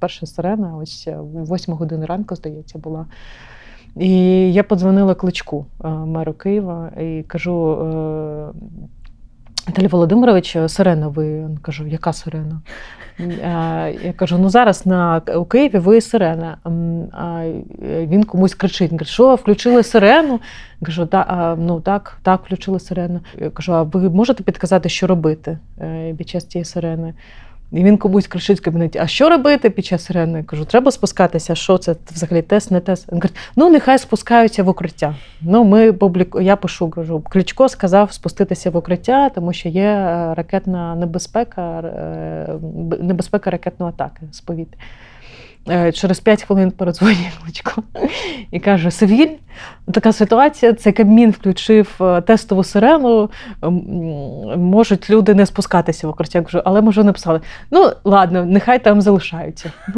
Перша сирена, ось в 8 години ранку, здається, була. І я подзвонила кличку е, меру Києва і кажу: е, Віталій Володимирович, сирена ви. Він кажу, яка сирена? Е, Я кажу: ну зараз на у Києві ви сирена. А він комусь кричить: каже, що включили сирену? Я кажу, «Та, а, ну так, так, включили сирену. Я кажу, а ви можете підказати, що робити е, під час цієї сирени? І він комусь кричить в кабінеті: а що робити під час сирени? Я кажу, треба спускатися. Що це взагалі тест, не тест? Він каже, ну нехай спускаються в укриття. Ну, ми публіку... Я пишу, кажу, Кличко сказав спуститися в укриття, тому що є е, ракетна небезпека, е, небезпека ракетної атаки з повітря. Е, Через 5 хвилин передзвонює Кличко і каже: Севіль, така ситуація. Це Кабмін включив е, тестову сирену. Можуть люди не спускатися в кажу, але може написали. Ну ладно, нехай там залишаються.